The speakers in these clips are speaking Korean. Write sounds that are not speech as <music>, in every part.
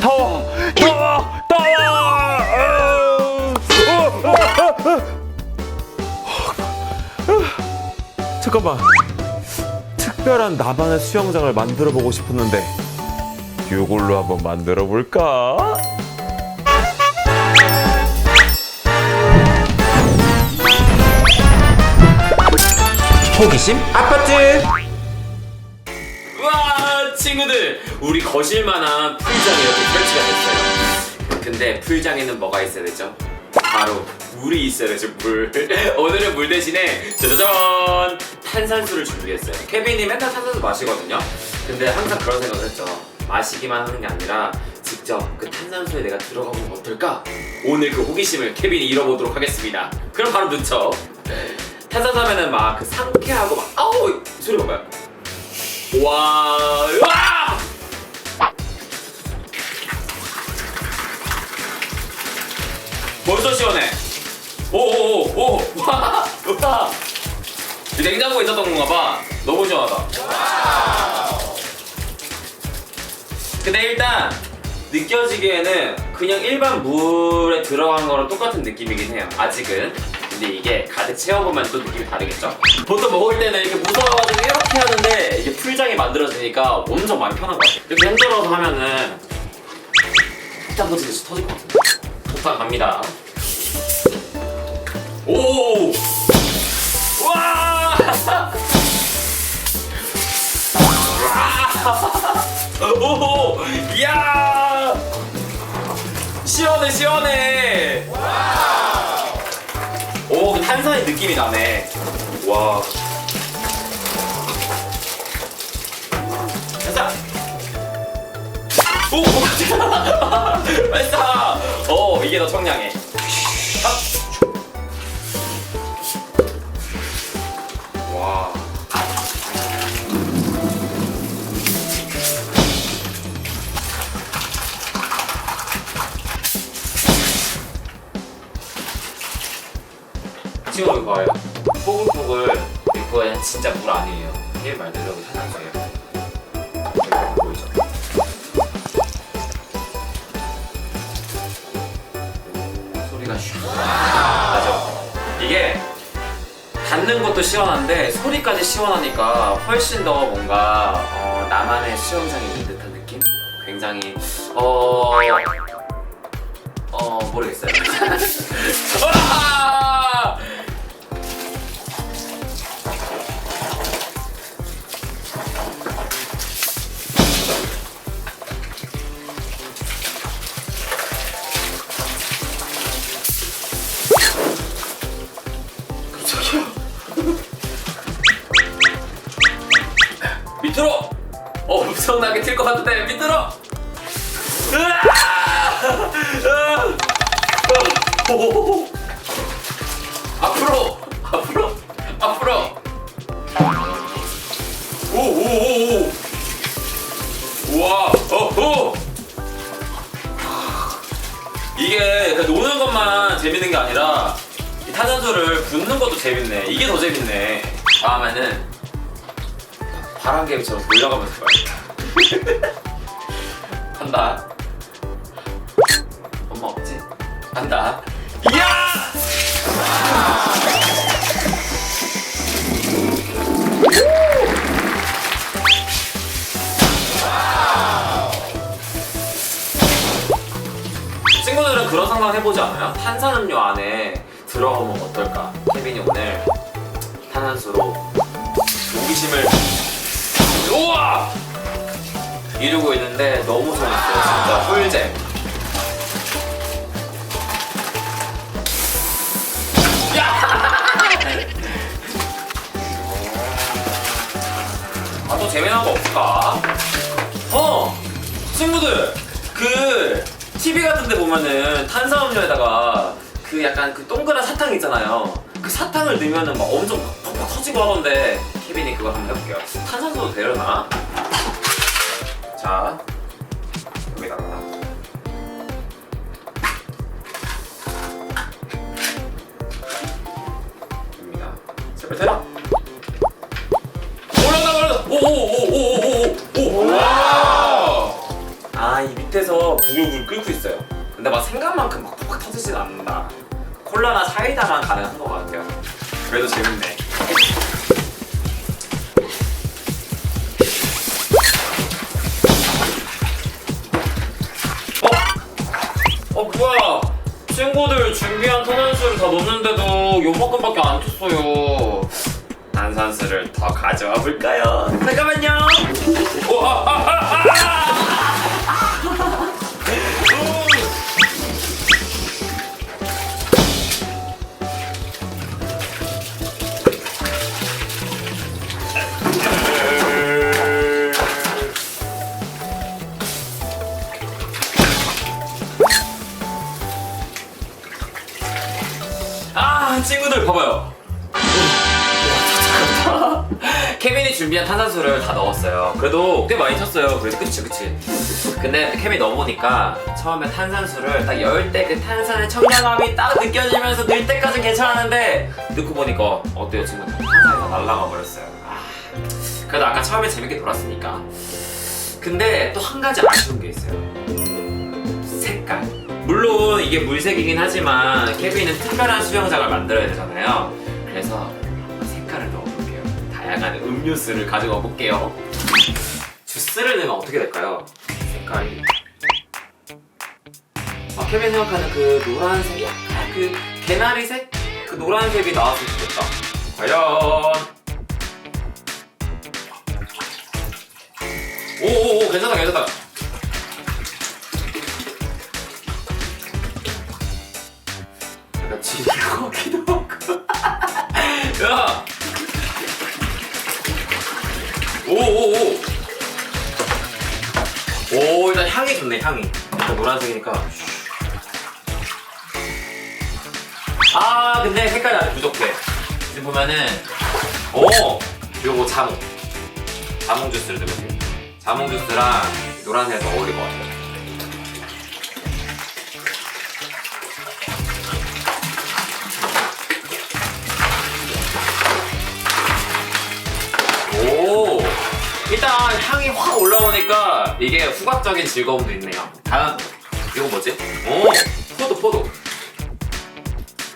더워 더워 더워. 잠깐만 특별한 나만의 수영장을 만들어 보고 싶었는데 이걸로 한번 만들어 볼까? 호기심 아파트 우리 거실만한 풀장이 이렇게 설치가 됐어요. 근데 풀장에는 뭐가 있어야 되죠? 바로 물이 있어야 되죠 물. <laughs> 오늘은 물 대신에 짜자잔! 탄산수를 준비했어요. 케빈이 맨날 탄산수 마시거든요. 근데 항상 그런 생각을 했죠. 마시기만 하는 게 아니라 직접 그 탄산수에 내가 들어가보면 어떨까? 오늘 그 호기심을 케빈이 잃어보도록 하겠습니다. 그럼 바로 넣죠 탄산수 하면은 막 그 상쾌하고 막 아우! 이 소리 봐봐요? 와, 와! 벌써 시원해. 오오오 오, <laughs> 와, 좋다. 이 냉장고에 있었던 건가 봐. 너무 시원하다. 근데 일단 느껴지기에는 그냥 일반 물에 들어간 거랑 똑같은 느낌이긴 해요. 아직은. 근데 이게 가득 채워보면 또 느낌이 다르겠죠? 보통 먹을 때는 이렇게 무서워가지고 이렇게 하는데 이게 풀장이 만들어지니까 엄청 많이 편한 것 같아요. 이렇게 흔들어서 하면은 폭탄 터지듯이 터질 것 같아요. 폭탄 갑니다. 오! 와! <laughs> 오! 이야! 시원해 시원해! 오, 그 탄산의 느낌이 나네. 와. 됐다. 오, <laughs> 됐다. 어, 이게 더 청량해. 아. 와. 지금 봐요. 뽀글뽀글 이거 진짜 물 아니에요. 이게 말대로 탄산수예요. 이게 닿는 것도 시원한데 소리까지 시원하니까 훨씬 더 뭔가 어, 나만의 수영장에 있는 듯한 느낌? 굉장히 어... 어 모르겠어요. <laughs> 같은데, 밑으로! 앞으로! 앞으로! 앞으로! 오오오오! 우와! 어호! 이게 노는 것만 재밌는 게 아니라 이 탄산수를 붓는 것도 재밌네. 이게 더 재밌네. 다음에는 바람개비처럼 돌려가면서 봐야겠다. <laughs> 간다. 엄마 없지? 간다. 이야! 친구들은 그런 상상 해보지 않아요? 탄산음료 안에 들어가면 어떨까? 케빈이 오늘 탄산수로 호기심을 우와! 이루고 있는데 너무 재밌어요 진짜 꿀잼 아 또 재미난 거 없을까? 어! 친구들 그 TV 같은 데 보면은 탄산음료에다가 그 약간 그 동그란 사탕 있잖아요 그 사탕을 넣으면은 막 엄청 팍팍 터지고 하던데 케빈이 그거 한번 해볼게요 탄산수도 되려나? 자 여기다가 됩니다 제발 되라 올라가 올라가 오오오오오오오 아이 밑에서 부글부글 끓고 있어요. 근데 막 생각만큼 막 팍팍 터지진 않는다. 콜라나 사이다만 가능한 것 같아요. 그래도 재밌네. 친구들 준비한 탄산수를 다 넣었는데도 요만큼밖에 안 쳤어요. 탄산수를 더 가져와 볼까요? 잠깐만요. 오, 아, 아, 아, 아! <laughs> 케빈이 준비한 탄산수를 다 넣었어요. 그래도 꽤 많이 쳤어요. 그래도 그치 그치. 근데 케빈이 넣어보니까 처음에 탄산수를 딱 열 때 그 탄산의 청량함이 딱 느껴지면서 늘 때까지 괜찮았는데 넣고 보니까 어때요 친구들 탄산이 다 날아가 버렸어요. 아, 그래도 아까 처음에 재밌게 놀았으니까. 근데 또 한 가지 아쉬운 게 있어요. 색깔. 물론 이게 물색이긴 하지만 케빈은 특별한 수영장을 만들어야 되잖아요. 그래서 색깔을 넣어볼게요. 다양한 음료수를 가져가 볼게요. 주스를 넣으면 어떻게 될까요? 색깔이. 아, 케빈 생각하는 그 노란색, 약간 그 개나리색? 그 노란색이 나왔으면 좋겠다. 과연. 오오오, 괜찮다, 괜찮다. 같기도 하고. <laughs> 야! 오오오. 오 일단 향이 좋네 향이. 일단 노란색이니까. 아 근데 색깔이 아직 부족해. 지금 보면은 오! 요거 자몽. 자몽 주스를 돼 자몽 주스랑 노란색이 더 어울릴 것 같아요 일단 향이 확 올라오니까 이게 후각적인 즐거움도 있네요 다음 이거 뭐지? 오 포도 포도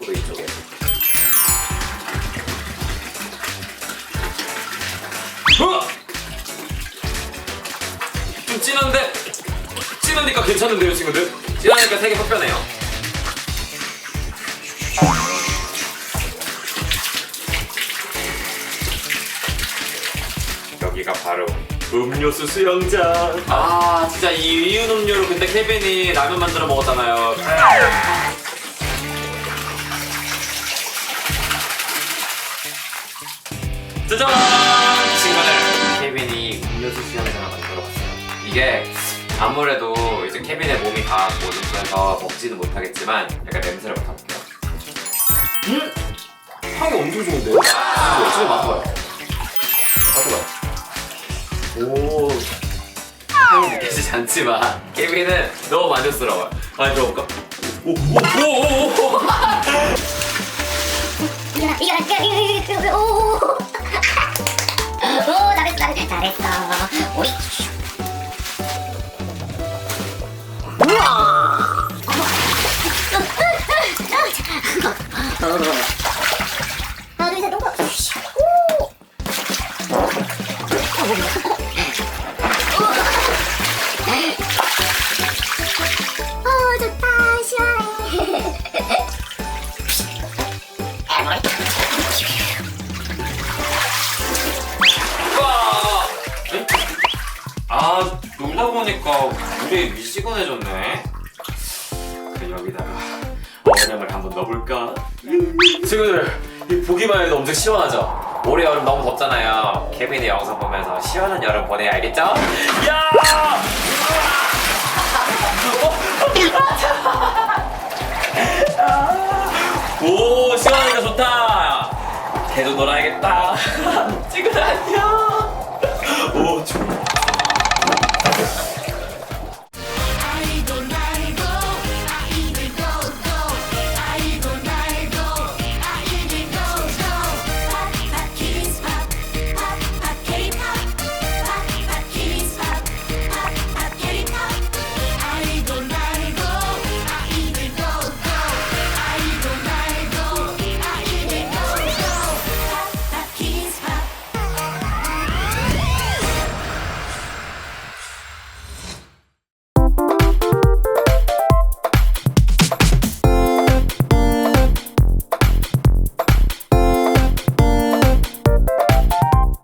포도 이쪽에 어! 좀 진한데 진하니까 괜찮은데요 친구들? 진하니까 되게 흡변해요 바로 음료수 수영장. 아 진짜 이 이윤 음료로 그때 케빈이 라면 만들어 먹었잖아요. 짜잔! 친구들 케빈이 음료수 수영장을 만들어 봤어요. 이게 아무래도 이제 케빈의 몸이 다 모든해서 먹지는 못하겠지만 약간 냄새를 맡아볼게요. 음? 향이 엄청 좋은데요? 이거 어떻게 맡아봐요. 맡아봐요. 오. 향이 느껴지지 않지만. 케빈은 너무 만족스러워요. 한번 들어볼까? 오오오오오 이거라 이거라 이거라 이거라 이거라 오. 오 잘했어 잘했어 잘했어. 오이. 우와 아 놀다 보니까 물이 미지근해졌네 그 여기다가 얼음을 한번 넣어볼까? 친구들 이 보기만 해도 엄청 시원하죠? 올해 여름 너무 덥잖아요 케빈의 영상 보면서 시원한 여름 보내야 알겠죠? 야! 오 시원하니까 좋다 걔도 놀아야겠다. <laughs> 찍으라, 안녕. 오, 좋다.